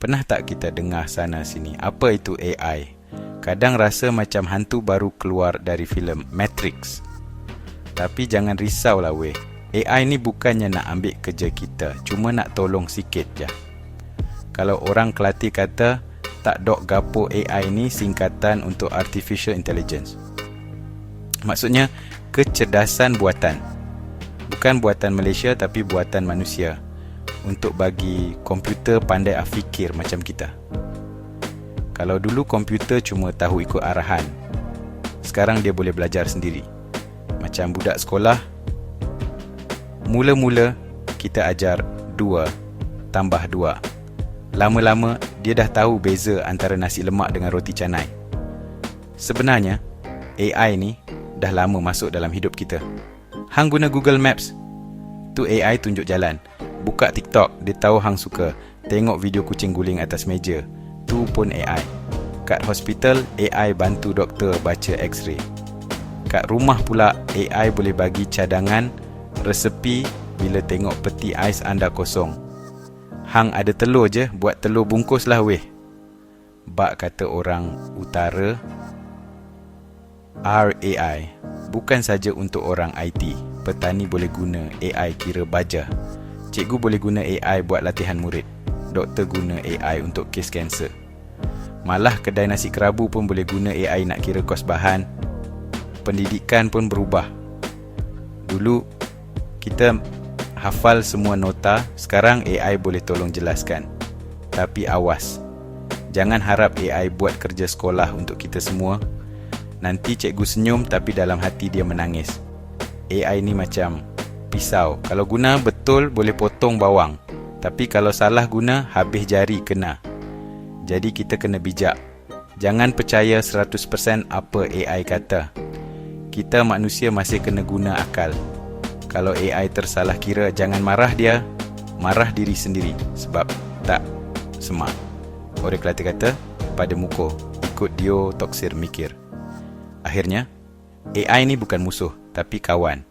Pernah tak kita dengar sana sini apa itu AI? Kadang rasa macam hantu baru keluar dari filem Matrix. Tapi jangan risau lah weh. AI ni bukannya nak ambil kerja kita, cuma nak tolong sikit je. Kalau orang kelati kata tak dok gapo AI ni singkatan untuk artificial intelligence. Maksudnya kecerdasan buatan. Bukan buatan Malaysia tapi buatan manusia untuk bagi komputer pandai afikir macam kita. Kalau dulu komputer cuma tahu ikut arahan, sekarang dia boleh belajar sendiri. Macam budak sekolah, mula-mula kita ajar dua tambah dua. Lama-lama dia dah tahu beza antara nasi lemak dengan roti canai. Sebenarnya, AI ni dah lama masuk dalam hidup kita. Hang guna Google Maps, tu AI tunjuk jalan. Buka TikTok, dia tahu hang suka tengok video kucing guling atas meja. Tu pun AI. Kat hospital, AI bantu doktor baca x-ray. Kat rumah pula, AI boleh bagi cadangan, resepi bila tengok peti ais anda kosong. Hang ada telur je, buat telur bungkus lah weh. Bak kata orang utara, RAI bukan saja untuk orang IT. Petani boleh guna AI kira baja. Cikgu boleh guna AI buat latihan murid. Doktor guna AI untuk kes kanser. Malah kedai nasi kerabu pun boleh guna AI nak kira kos bahan. Pendidikan pun berubah. Dulu kita hafal semua nota, sekarang AI boleh tolong jelaskan. Tapi awas. Jangan harap AI buat kerja sekolah untuk kita semua. Nanti cikgu senyum tapi dalam hati dia menangis. AI ni macam pisau. Kalau guna betul boleh potong bawang. Tapi kalau salah guna habis jari kena. Jadi kita kena bijak. Jangan percaya 100% apa AI kata. Kita manusia masih kena guna akal. Kalau AI tersalah kira jangan marah dia. Marah diri sendiri sebab tak semak. Orang Kelate kata pada muka ikut dia toksir mikir. Akhirnya AI ni bukan musuh tapi kawan.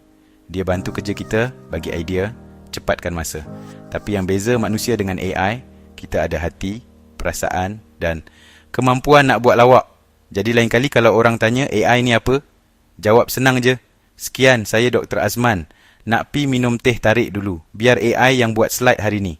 Dia bantu kerja kita, bagi idea, cepatkan masa. Tapi yang beza manusia dengan AI, kita ada hati, perasaan dan kemampuan nak buat lawak. Jadi lain kali kalau orang tanya AI ni apa, jawab senang je. Sekian, saya Dr. Azman. Nak pi minum teh tarik dulu. Biar AI yang buat slide hari ni.